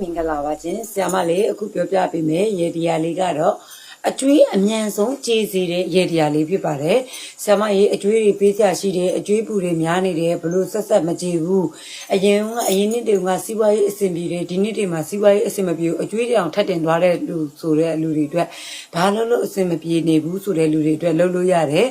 မင်္ဂလာပါရှင်ဆရာမလေးအခုပြောပြပေးမယ်ရေဒီယာလေးကတော့ အကျွေးအမြန်ဆုံးကြေစီတဲ့ရေဒီယာလေးဖြစ်ပါတယ်ဆရာမရေအကျွေးတွေပေးစရာရှိတယ်အကျွေးပူတွေများနေတယ်ဘလို့ဆက်ဆက်မကြေဘူးအရင်ကအရင်နှစ်တွေကစီးပွားရေးအဆင်ပြေတယ်ဒီနှစ်တွေမှာစီးပွားရေးအဆင်မပြေဘူးအကျွေးတွေအောင်ထပ်တင်သွားတဲ့လူဆိုတဲ့လူတွေအတွက်ဘာလို့လို့အဆင်မပြေနေဘူးဆိုတဲ့လူတွေအတွက်လုပ်လို့ရတယ်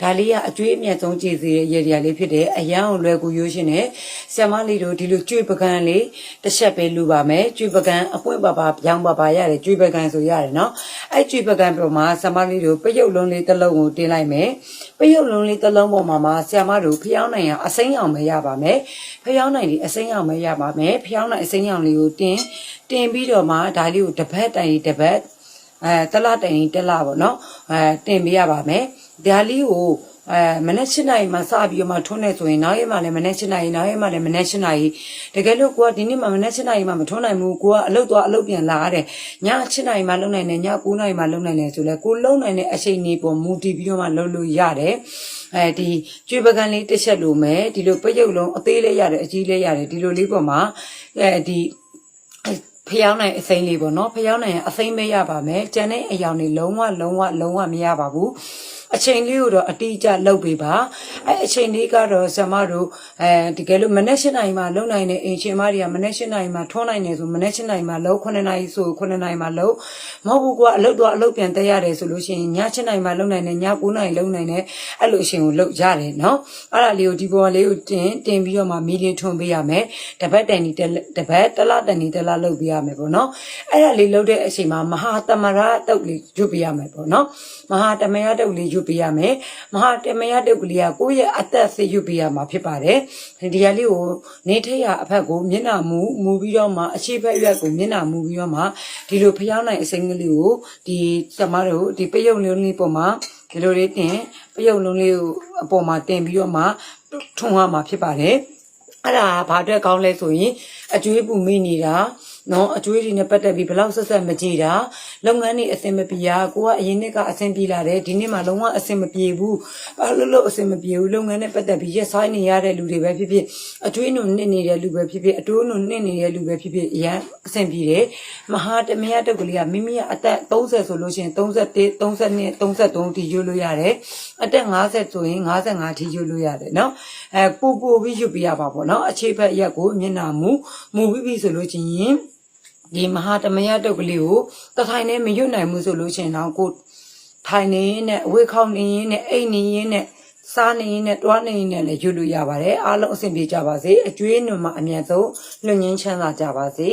ဒါလေးကအကျွေးအမြန်ဆုံးကြေစီတဲ့ရေဒီယာလေးဖြစ်တယ်အရန်ကိုလွယ်ကူရိုးရှင်းတယ်ဆရာမလေးတို့ဒီလိုကျွေးပကံလေးတစ်ချက်ပဲလူပါမယ်ကျွေးပကံအပွင့်ပါပါပြောင်းပါပါရတယ်ကျွေးပကံဆိုရတယ်နော်အဲ့ကျွေးပကံပေါ်မှာဆရာမလေးတို့ပရုပ်လုံးလေးတစ်လုံးကိုတင်လိုက်မယ်ပရုပ်လုံးလေးတစ်လုံးပေါ်မှာမှာဆရာမတို့ဖျောင်းနိုင်ရအစိမ်းအောင်ပဲရပါမယ်ဖျောင်းနိုင်ဒီအစိမ်းအောင်ပဲရပါမယ်ဖျောင်းနိုင်အစိမ်းအောင်လေးကိုတင်တင်ပြီးတော့မှဒါလေးကိုတစ်ပတ်တိုင်တစ်ပတ်အဲတလားတိုင်တလားပေါ့နော်အဲတင်ပေးရပါမယ်ဒါလေးကို အဲမနေ့7နိုင်မှာစပြီးတော့မှထွန်းနေဆိုရင်နောက်ရက်မှလည်းမနေ့7နိုင်နောက်ရက်မှလည်းမနေ့7နိုင်တကယ်လို့ကိုကဒီနေ့မှမနေ့7နိုင်မှမထွန်းနိုင်ဘူးကိုကအလုပ်သွားအလုပ်ပြန်လာရတယ်ည7နိုင်မှလုံနိုင်တယ်ည9နိုင်မှလုံနိုင်တယ်ဆိုလဲကိုလုံနိုင်တဲ့အချိန်လေးပေါ်မူတည်ပြီးတော့မှလုပ်လို့ရတယ်အဲဒီကျွေးပကံလေးတစ်ချက်လိုမယ်ဒီလိုပရုပ်လုံးအသေးလေးရတယ်အကြီးလေးရတယ်ဒီလိုလေးပေါ်မှာအဲဒီဖျောင်းနိုင်အစိမ်းလေးပေါ့နော်ဖျောင်းနိုင်ရင်အစိမ်းပဲရပါမယ်ကျန်တဲ့အယောင်တွေလုံးဝလုံးဝလုံးဝမရပါဘူး အချိန်လေးကိုတော့အတိအကျလုပ်ပေးပါအဲအချိန်လေးကတော့ဇမတို့အဲဒီကယ်လို့မနေ့၈နိုင်မှလုံနိုင်တဲ့အင်ရှင်မတွေကမနေ့၈နိုင်မှထွန်းနိုင်တယ်ဆိုမနေ့၈နိုင်မှလုံ9နိုင်ဆို9နိုင်မှလုံမဟုတ်ဘူးကွာအလုပ်တော့အလုပ်ပြန်တက်ရတယ်ဆိုလို့ရှိရင်ည၈နိုင်မှလုံနိုင်တယ်ည9နိုင်လုံနိုင်တယ်အဲ့လိုအချိန်ကိုလုပ်ရတယ်နော်အဲ့ဒါလေးကိုဒီပေါ်လေးကိုတင်တင်ပြီးတော့မှမီလီထွန်းပေးရမယ်တပတ်တန်ဒီတပတ်တလတန်ဒီတလလုပ်ပေးရမယ်ပေါ့နော်အဲ့ဒါလေးလုပ်တဲ့အချိန်မှာမဟာတမရတုတ်လေးရွတ်ပေးရမယ်ပေါ့နော်မဟာတမရတုတ်လေးရွတ်ပေးရမယ်မဟာတမရတုတ်ကလေးကကိုယ့်ရဲ့အသက်စေရွတ်ပေးရမှာဖြစ်ပါတယ်ဒီဟာလေးကိုနေထိတ်ရအဖက်ကိုမျက်နှာမူမူပြီးတော့မှအခြေဖက်ရွက်ကိုမျက်နှာမူပြီးတော့မှဒီလိုဖျောင်းနိုင်အစိမ်းကလေးကိုဒီကျမတို့ဒီပယုတ်လုံးလေးပေါ်မှာဒီလိုလေးတင်ပယုတ်လုံးလေးကိုအပေါ်မှာတင်ပြီးတော့မှထုံရမှာဖြစ်ပါတယ်အဲ့ဒါဘာအတွက်ကောင်းလဲဆိုရင်အကျွေးပူမိနေတာ နော်အကျွေးတွေနဲ့ပတ်သက်ပြီးဘယ်လောက်ဆက်ဆက်မကြည့်တာလုပ်ငန်းတွေအဆင်မပြေတာကိုကအရင်နှစ်ကအဆင်ပြေလာတယ်ဒီနှစ်မှလုံးဝအဆင်မပြေဘူးဘာလို့လို့အဆင်မပြေဘူးလုပ်ငန်းနဲ့ပတ်သက်ပြီးရက်ဆိုင်နေရတဲ့လူတွေပဲဖြစ်ဖြစ်အကျွေးနုနှစ်နေတဲ့လူပဲဖြစ်ဖြစ်အတိုးနုနှစ်နေတဲ့လူပဲဖြစ်ဖြစ်အရန်အဆင်ပြေတယ်မဟာတမယတုတ်ကလေးကမိမိကအသက်30ဆိုလို့ရှိရင်31 32 33ထိရွလို့ရတယ်အသက်50ဆိုရင်55ထိရွလို့ရတယ်နော်အဲပူပူပြီးရွတ်ပြရပါပေါ့နော်အခြေဖက်ရက်ကိုမျက်နှာမူမူပြီးပြီဆိုလို့ချင်းရင် ဒီမဟာတမယတုတ်ကလေးကိုတထိုင်နဲ့မရွတ်နိုင်ဘူးဆိုလို့ချင်းတော့ကိုထိုင်နေနဲ့အဝေးခေါင်းနေရင်နဲ့အိတ်နေရင်နဲ့စားနေရင်နဲ့တွားနေရင်နဲ့လည်းရွတ်လို့ရပါတယ်အားလုံးအဆင်ပြေကြပါစေအကျွေးနွံမှာအမြတ်ဆုံးလွတ်ငင်းချမ်းသာကြပါစေ